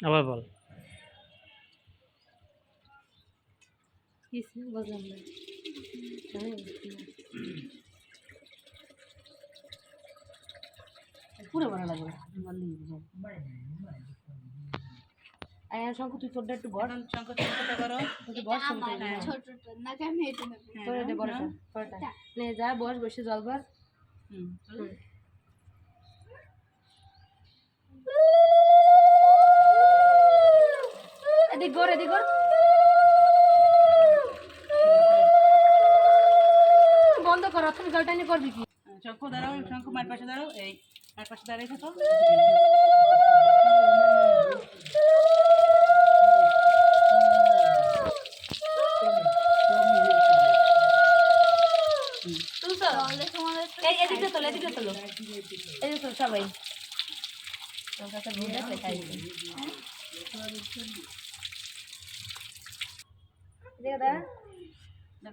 আবার বল। পুরো ভালো লাগবে। শঙ্কু তুই তোরটা একটু বড় তুই বস। ছোটটা এটা বড়টা নে যা বস বসে জল ভর হুম হুম। এদিক গড় এদিক গড়। বন্ধ কর তুমি জলটা নিয়ে করবি কি? শঙ্কু দাঁড়াও শঙ্কু মার পাশে দাঁড়াও এই মার পাশে দাঁড়িয়ে থাকো। এদিকে তোলো এদিকে তোলো। এদিকে তোলো সবাই। তোর কাছে ভুল দেখলে খাই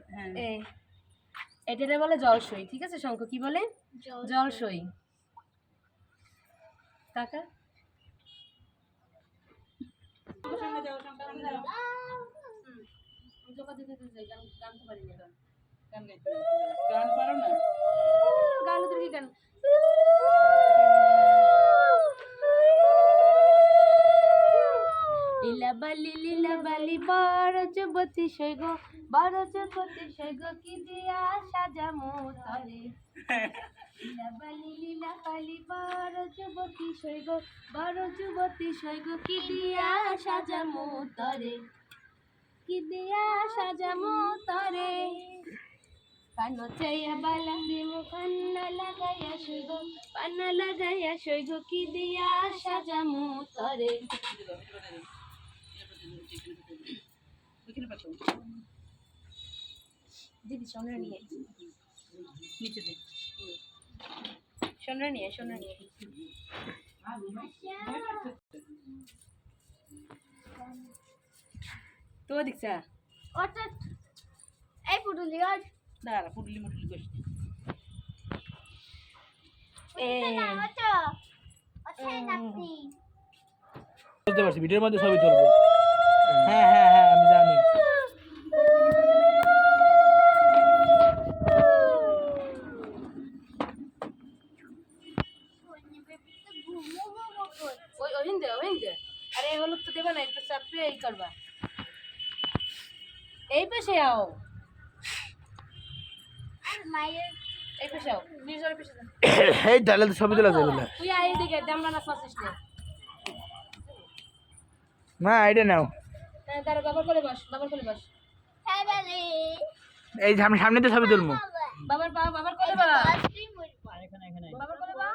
হ্যাঁ। এটারে বলে জলসই ঠিক আছে শঙ্খ? কি বলে? জলসই। কাকা? গান পারি না গান। গাইতে গান পারো না গান তো লীলা বালি লীলা বড় যুবতী সৈগ বড় যুবতী সৈগ, কি দিয়া সাজামো তরে? লীলা বালি লীলা বালি বড় যুবতী সৈগ বড় যুবতী সৈগ, কি দিয়া সাজামো তরে? কি দিয়া সাজামো তরে? পানো চাইয়া বালা দিব পান্না লাগাইয়া সৈগ পান্না লাগাইয়া সৈগ, কি দিয়া সাজামো তরে? ওইখানে পাঠাও। দিদি সোনা নিয়ে নিচে দে। সোনা নিয়ে সোনা নিয়ে তো দেখছা ওটা এই পুটুলি ওর দাঁড়া পুটলি মুটলি নাকি বুঝতে পারছি ভিডিওর মধ্যে ছবি তুলবো। হ্যাঁ হ্যাঁ হ্যাঁ আমি জানি। ওই হিন্দে আরে হলুদ তো দেবা না একটু চাপড়ে এই করবা। এই পাশে আও। মায়ের এই পাশে আও। নির্জরের পাশে। এই তাহলে তো ছবি তোলা যাবে না তুই এদিকে দামড়া নাচ নাচিস না। না আইডিয়া নাও। দাঁড়া বাবার কোলে বস বাবার কোলে বস। হ্যাঁ এই সামনে তো ছবি তুলবো। বাবার পা বাবার কোলে বা আইসক্রিম বলি বাবার কোলে বা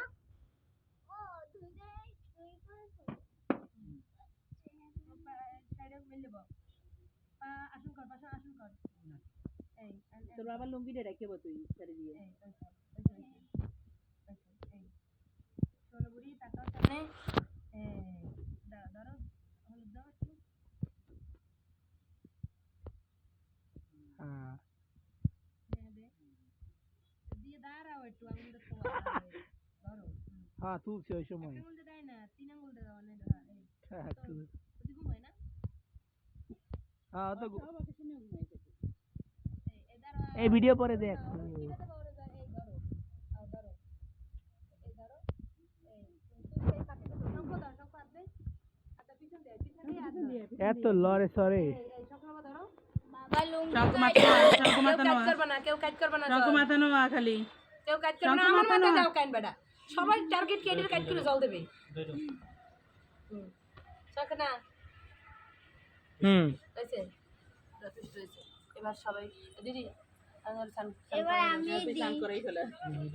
ও তুই দে তুই করে সাইডে মেলে বা পা আসুন কর পাশে আসুন কর এই তোর বাবার লুঙ্গিটা রেখে তুই ছেড়ে দিয়ে সোনবুড়ি তাকাও সামনে এই দাও ধরো হলুদ দাও একটু হ্যাঁ হ্যাঁ দে দিয়ে দাঁড়াও একটু আঙুল দেখতে ধরো। হ্যাঁ তুলছি ওই সময়। আঙুল দিয়ে দেয় না তিন আঙুল দিয়ে হ্যাঁ তুল- ঘুমায় না? হ্যাঁ তো এই ভিডিও পরে দেখ। এত লরে সরে। মাথানো মাথানো শঙ্কু চল। মাথানো খালি। কেউ কাজ করবে না আমার মাথায় দাও কাইন বেটা। সবাই টার্গেট কেডির কাজ করে জল দেবে। চক না। হুম। এবার সবাই দিদি এবার আমি করেই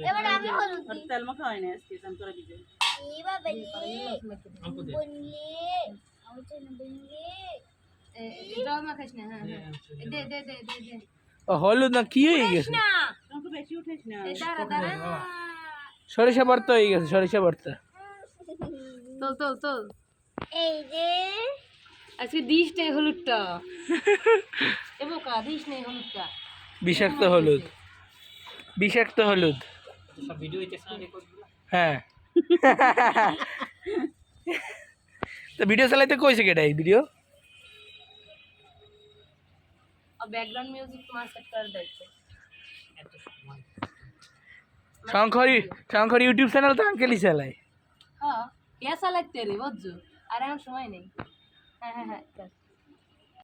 এবার আমি হলুদ তেল মাখা হয় না আজকে স্নান করে দিবে এবার বলি বললি আমি তো বললি। জল মাখাইস না হ্যাঁ হ্যাঁ। দে দে দে দে দে। হলুদ না কি হয়ে গেছে? দাঁড়া দাঁড়া। সরিষা ভর্তা হয়ে গেছে সরিষা ভর্তা। তোল তোল তোল। এই যে। আজকে দিস নেই হলুদটা। দিস নেই হলুদটা। বিষাক্ত হলুদ। বিষাক্ত হলুদ। হ্যাঁ। তো ভিডিও চালাইতে কইছে কেটা এই ভিডিও और बैकग्राउंड म्यूजिक तुम्हारा सेट कर देते শঙ্কর শঙ্কর ইউটিউব চ্যানেল তো আঙ্কেলই চালায় हाँ कैसा लगते रे बुझो अरे हम समय नहीं हाँ हाँ हाँ कर